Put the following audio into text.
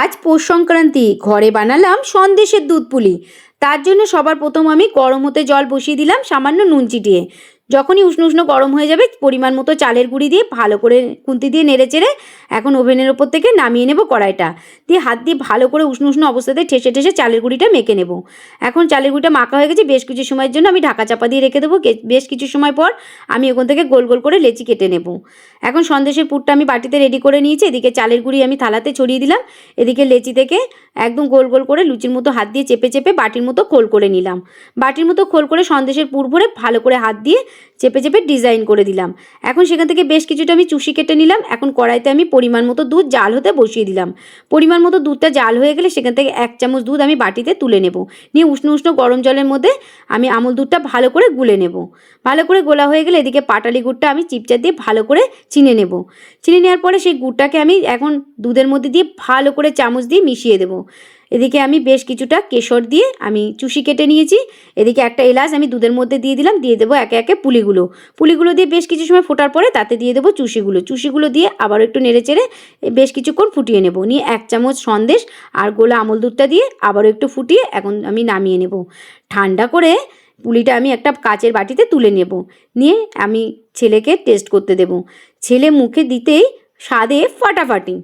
আজ পৌষ সংক্রান্তি, ঘরে বানালাম সন্দেশের দুধ পুলি। তার জন্য সবার প্রথম আমি গরম হতে জল বসিয়ে দিলাম সামান্য নুন চিটিয়ে। যখনই উষ্ণ উষ্ণ গরম হয়ে যাবে, পরিমাণ মতো চালের গুঁড়ি দিয়ে ভালো করে খুন্তি দিয়ে নেড়ে চেড়ে এখন ওভেনের ওপর থেকে নামিয়ে নেব কড়াইটা। দিয়ে হাত দিয়ে ভালো করে উষ্ণ উষ্ণ অবস্থাতে ঠেসে ঠেসে চালের গুঁড়িটা মেখে নেব। এখন চালের গুঁড়িটা মাখা হয়ে গেছে, বেশ কিছু সময়ের জন্য আমি ঢাকা চাপা দিয়ে রেখে দেবো। বেশ কিছু সময় পর আমি ওখান থেকে গোল গোল করে লেচি কেটে নেব। এখন সন্দেশের পুরটা আমি বাটিতে রেডি করে নিয়েছি। এদিকে চালের গুঁড়ি আমি থালাতে ছড়িয়ে দিলাম। এদিকে লেচি থেকে একদম গোল গোল করে লুচির মতো হাত দিয়ে চেপে চেপে বাটির মতো খোল করে নিলাম। বাটির মতো খোল করে সন্দেশের পুর ভরে ভালো করে হাত দিয়ে চেপে চেপে ডিজাইন করে দিলাম। এখন সেখান থেকে বেশ কিছুটা আমি চুষি কেটে নিলাম। এখন কড়াইতে আমি পরিমাণ মতো দুধ জাল হতে বসিয়ে দিলাম। পরিমাণ মতো দুধটা জাল হয়ে গেলে সেখান থেকে এক চামচ দুধ আমি বাটিতে তুলে নেব। নিয়ে উষ্ণ উষ্ণ গরম জলের মধ্যে আমি আমুল দুধটা ভালো করে গুলে নেব। ভালো করে গোলা হয়ে গেলে এদিকে পাটালি গুড়টা আমি চিপচার দিয়ে ভালো করে চিনে নেব। চিনে নেওয়ার পরে সেই গুড়টাকে আমি এখন দুধের মধ্যে দিয়ে ভালো করে চামচ দিয়ে মিশিয়ে দেবো। এদিকে আমি বেশ কিছুটা কেশর দিয়ে আমি চুষি কেটে নিয়েছি। এদিকে একটা এলাচ আমি দুধের মধ্যে দিয়ে দিলাম, দিয়ে দেবো একে একে পুলিগুলো। পুলিগুলো দিয়ে বেশ কিছু সময় ফোটার পরে তাতে দিয়ে দেবো চুষিগুলো। চুষিগুলো দিয়ে আবার একটু নেড়ে চেড়ে বেশ কিছুক্ষণ ফুটিয়ে নেব। নিয়ে এক চামচ সন্দেশ আর গোলা আমল দুধটা দিয়ে আবারও একটু ফুটিয়ে এখন আমি নামিয়ে নেব। ঠান্ডা করে পুলিটা আমি একটা কাচের বাটিতে তুলে নেব। নিয়ে আমি ছেলেকে টেস্ট করতে দেব। ছেলে মুখে দিতেই স্বাদে ফাটাফাটি।